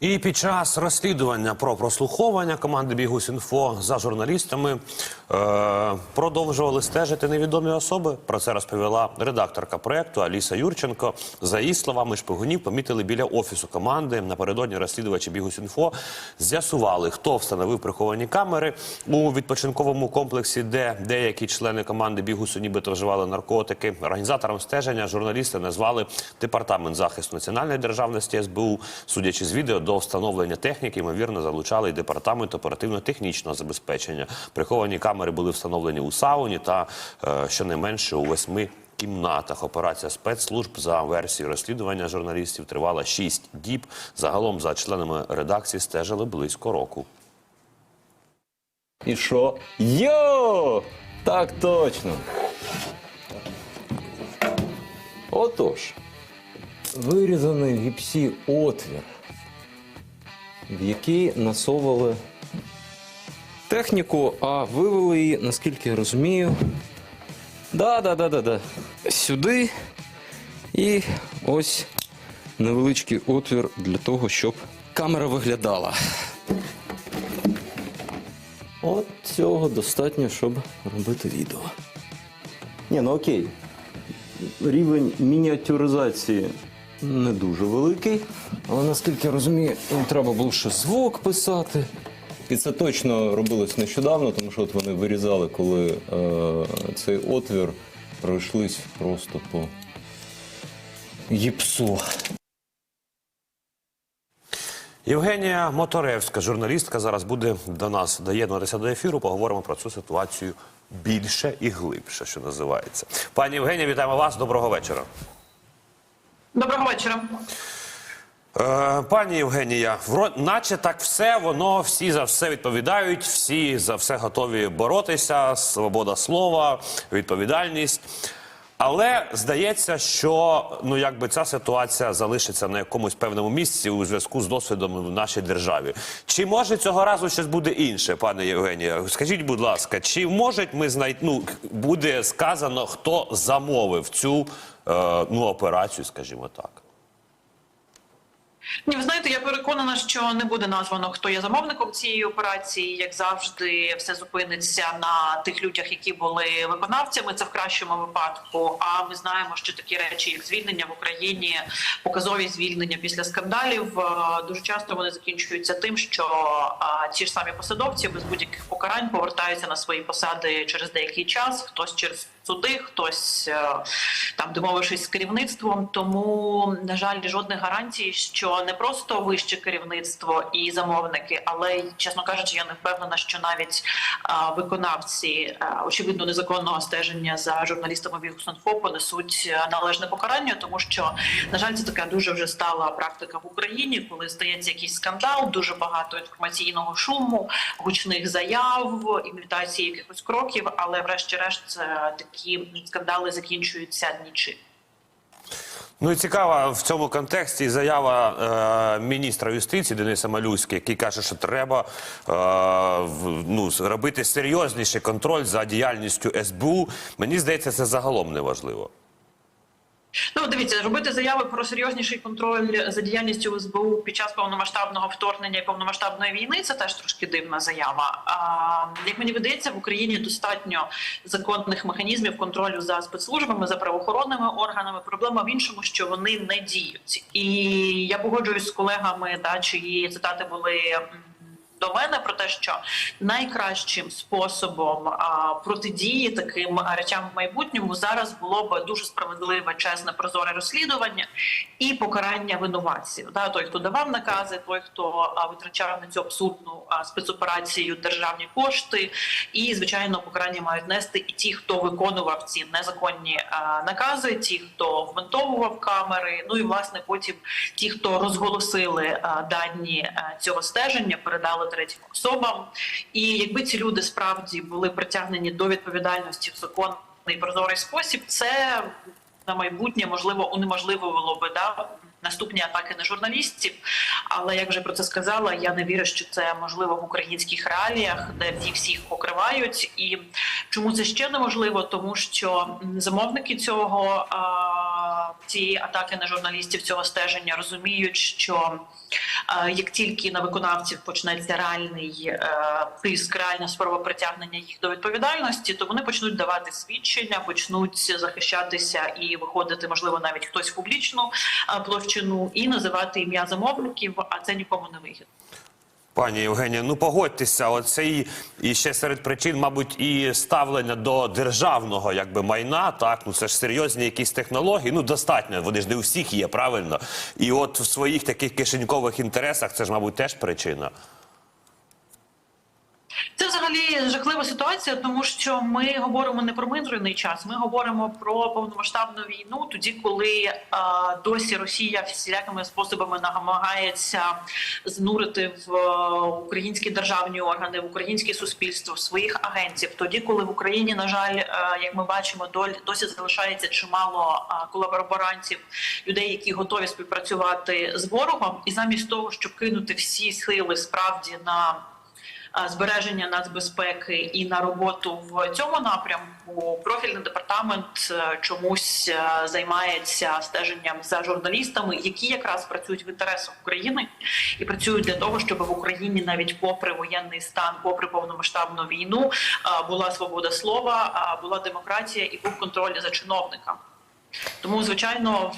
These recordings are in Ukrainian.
І під час розслідування про прослуховування команди Бігус.Інфо за журналістами е, продовжували стежити невідомі особи. Про це розповіла редакторка проекту Аліса Юрченко. За її словами, шпигунів помітили біля офісу команди. Напередодні розслідувачі Бігус.Інфо з'ясували, хто встановив приховані камери у відпочинковому комплексі, де деякі члени команди Бігусу нібито вживали наркотики. Організатором стеження журналісти назвали департамент захисту національної державності СБУ. Судячи з відео, до встановлення техніки, ймовірно, залучали і департамент оперативно-технічного забезпечення. Приховані камери були встановлені у сауні та е, щонайменше у восьми кімнатах. Операція спецслужб за версією розслідування журналістів тривала 6 діб. Загалом за членами редакції стежили близько року. І що? Йо! Так точно. Отож, вирізаний в гіпсі отвір, в який насовували техніку, а вивели її, наскільки я розумію. Да, да, да, да, да. Сюди. І ось невеличкий отвір для того, щоб камера виглядала. От цього достатньо, щоб робити відео. Ні, ну окей. Рівень мініатюризації не дуже великий. Але наскільки я розумію, їм треба було ще звук писати. І це точно робилось нещодавно, тому що от вони вирізали, коли е, цей отвір пройшлись просто по гіпсу. Євгенія Моторевська, журналістка, зараз буде до нас доєднуватися до ефіру. Поговоримо про цю ситуацію більше і глибше, що називається. Пані Євгенія, вітаємо вас. Доброго вечора. Доброго вечора. Е, пані Євгенія, наче так все, воно всі за все відповідають, всі за все готові боротися, свобода слова, відповідальність. Але здається, що ну якби ця ситуація залишиться на якомусь певному місці у зв'язку з досвідом в нашій державі. Чи може цього разу щось буде інше, пане Євгенія? Скажіть, будь ласка, чи можуть ми знайти, ну буде сказано, хто замовив цю е, ну операцію, скажімо так? Ні, ви знаєте, я переконана, що не буде названо, хто є замовником цієї операції. Як завжди, все зупиниться на тих людях, які були виконавцями. Це в кращому випадку. А ми знаємо, що такі речі, як звільнення в Україні, показові звільнення після скандалів, е, дуже часто вони закінчуються тим, що е, ті ж самі посадовці без будь-яких покарань повертаються на свої посади через деякий час. Хтось через суди, хтось е, там домовившись з керівництвом. Тому на жаль, жодних гарантій, що не просто вище керівництво і замовники, але чесно кажучи, я не впевнена, що навіть а, виконавці а, очевидно незаконного стеження за журналістами Бігусонфо понесуть належне покарання, тому що на жаль, це така дуже вже стала практика в Україні, коли стається якийсь скандал, дуже багато інформаційного шуму, гучних заяв, імітації якихось кроків, але врешті-решт е, такі скандали закінчуються нічим. Ну і цікава в цьому контексті заява е, міністра юстиції Дениса Малюськи, який каже, що треба е, в- ну, робити серйозніший контроль за діяльністю СБУ. Мені здається, це загалом неважливо. Ну, дивіться, робити заяви про серйозніший контроль за діяльністю СБУ під час повномасштабного вторгнення і повномасштабної війни це теж трошки дивна заява. А, як мені видається, в Україні достатньо законних механізмів контролю за спецслужбами, за правоохоронними органами. Проблема в іншому, що вони не діють. І я погоджуюсь з колегами, да, чиї цитати були. До мене про те, що найкращим способом а, протидії таким речам в майбутньому зараз було б дуже справедливе, чесне, прозоре розслідування і покарання винуватців. Да, той, хто давав накази, той, хто витрачав на цю абсурдну спецоперацію державні кошти, і звичайно, покарання мають нести і ті, хто виконував ці незаконні накази, ті, хто вмонтовував камери. Ну і власне потім ті, хто розголосили дані цього стеження, передали третім особам. І якби ці люди справді були притягнені до відповідальності в законний прозорий спосіб, це на майбутнє можливо унеможливило би да. Наступні атаки на журналістів, але як вже про це сказала, я не вірю, що це можливо в українських реаліях, де всі всіх покривають. І чому це ще неможливо? Тому що замовники цього а, цієї атаки на журналістів цього стеження розуміють, що е, як тільки на виконавців почнеться реальний е, тиск, реальна спроба притягнення їх до відповідальності, то вони почнуть давати свідчення, почнуть захищатися і виходити, можливо, навіть хтось в публічну е, площину і називати ім'я замовників, а це нікому не вигідно. Пані Євгенія, ну погодьтеся, оце і, і ще серед причин, мабуть, і ставлення до державного якби майна. Так, ну це ж серйозні якісь технології. Ну достатньо, вони ж не у всіх є, правильно. І от в своїх таких кишенькових інтересах це ж, мабуть, теж причина. Це взагалі жахлива ситуація, тому що ми говоримо не про мирний час. Ми говоримо про повномасштабну війну, тоді коли е, досі Росія всілякими способами намагається знурити в е, українські державні органи, в українське суспільство, в своїх агентів. Тоді, коли в Україні, на жаль, е, як ми бачимо, доль- досі залишається чимало е, колаборантів, людей, які готові співпрацювати з ворогом, і замість того, щоб кинути всі сили справді на збереження нацбезпеки і на роботу в цьому напрямку профільний департамент е, чомусь е, займається стеженням за журналістами, які якраз працюють в інтересах України і працюють для того, щоб в Україні навіть попри воєнний стан, попри повномасштабну війну, е, була свобода слова, е, була демократія і був контроль за чиновниками. Тому, звичайно,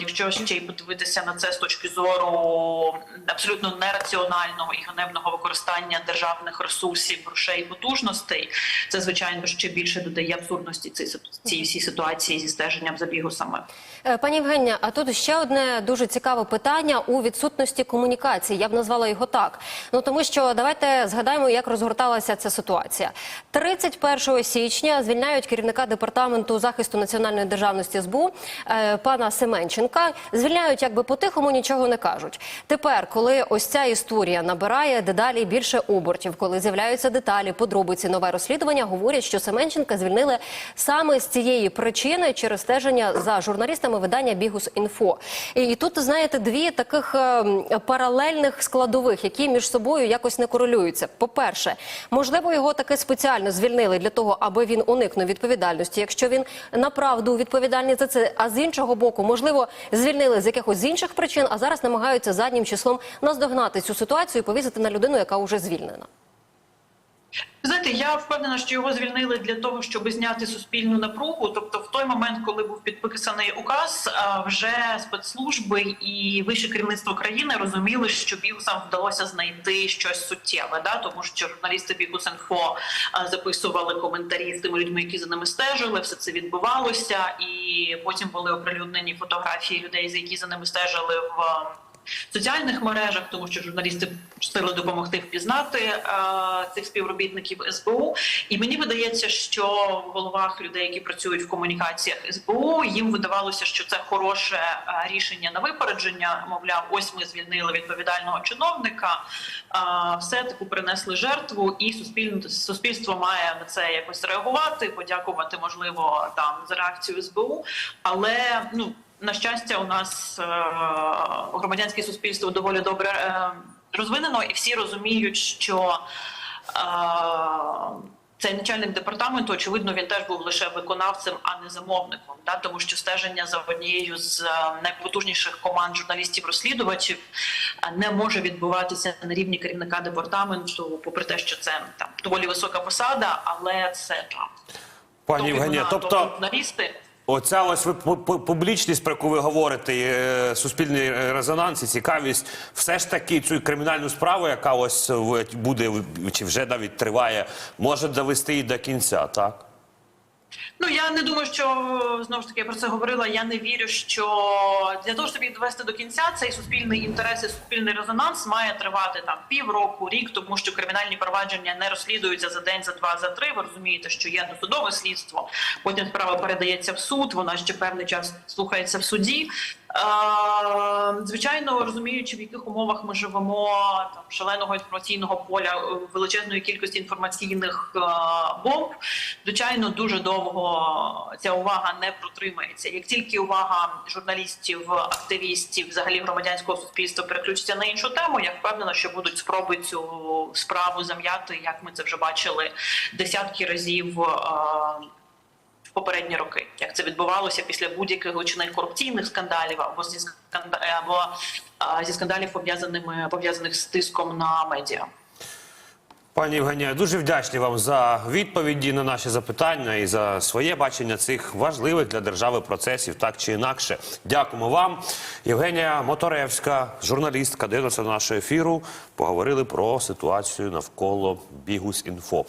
якщо ще й подивитися на це з точки зору абсолютно нераціонального і ганебного використання державних ресурсів, грошей потужностей, це звичайно ще більше додає абсурдності цій цій всій ситуації зі стеженням за бігусами. Е, Пані Євгенія, а тут ще одне дуже цікаве питання у відсутності комунікації. Я б назвала його так. Ну тому що давайте згадаємо, як розгорталася ця ситуація. 31 січня звільняють керівника департаменту захисту національної державності СБУ е, пана Семенченка. Звільняють, якби по-тихому нічого не кажуть. Тепер, коли ось ця історія набирає дедалі більше обертів, коли з'являються деталі, подробиці, нове розслідування, говорять, що Семенченка звільнили саме з цієї причини через стеження за журналістами видання Бігус Інфо. І, і тут знаєте дві таких е, паралельних складових, які між собою якось не корелюються. По-перше, можливо, його таки спеціально звільнили для того, аби він уникнув відповідальності, якщо він направду відповідальний за це. А з іншого боку, можливо, звільнили з якихось інших причин, а зараз намагаються заднім числом наздогнати цю ситуацію і повісити на людину, яка вже звільнена. Знаєте, я впевнена, що його звільнили для того, щоб зняти суспільну напругу. Тобто, в той момент, коли був підписаний указ, вже спецслужби і вище керівництво країни розуміли, що бігусам вдалося знайти щось суттєве. Да? Тому що журналісти Бігус.Інфо записували коментарі з тими людьми, які за ними стежили. Все це відбувалося, і потім були оприлюднені фотографії людей, які за ними стежили в. А, соціальних мережах, тому що журналісти просили допомогти впізнати е, цих співробітників СБУ. І мені видається, що в головах людей, які працюють в комунікаціях СБУ, їм видавалося, що це хороше е, рішення на випередження. Мовляв, ось ми звільнили відповідального чиновника, е, все таку принесли жертву, і суспільно суспільство має на це якось реагувати, подякувати, можливо, там за реакцію СБУ, але ну. На щастя, у нас е, громадянське суспільство доволі добре е, розвинено, і всі розуміють, що е, цей начальник департаменту, очевидно, він теж був лише виконавцем, а не замовником. Да? Тому що стеження за однією з найпотужніших команд журналістів-розслідувачів не може відбуватися на рівні керівника департаменту, попри те, що це там доволі висока посада, але це там Пані Євгенія, вона, тобто. журналісти. Оця ось ви пу- пу- публічність, про яку ви говорите, е, суспільний е, резонанс і цікавість, все ж таки цю кримінальну справу, яка ось буде чи вже навіть триває, може довести і до кінця, так? Ну я не думаю, що знову ж таки я про це говорила. Я не вірю, що для того, щоб їх довести до кінця, цей суспільний інтерес і суспільний резонанс має тривати там півроку, рік, тому що кримінальні провадження не розслідуються за день, за два, за три. Ви розумієте, що є досудове слідство. Потім справа передається в суд. Вона ще певний час слухається в суді. Е, Звичайно, розуміючи, в яких умовах ми живемо, там шаленого інформаційного поля, е, величезної кількості інформаційних е, бомб, звичайно, дуже довго ця увага не протримається. Як тільки увага журналістів, активістів, взагалі громадянського суспільства переключиться на іншу тему, я впевнена, що будуть спроби цю справу зам'яти, як ми це вже бачили десятки разів. Е, попередні роки, як це відбувалося після будь-яких гучних корупційних скандалів або зі сканда- або зі скандалів пов'язаними пов'язаних з тиском на медіа. Пані Євгенія, дуже вдячні вам за відповіді на наші запитання і за своє бачення цих важливих для держави процесів, так чи інакше. Дякуємо вам. Євгенія Моторевська, журналістка, доєдналася до нашого ефіру. Поговорили про ситуацію навколо Бігус.Інфо.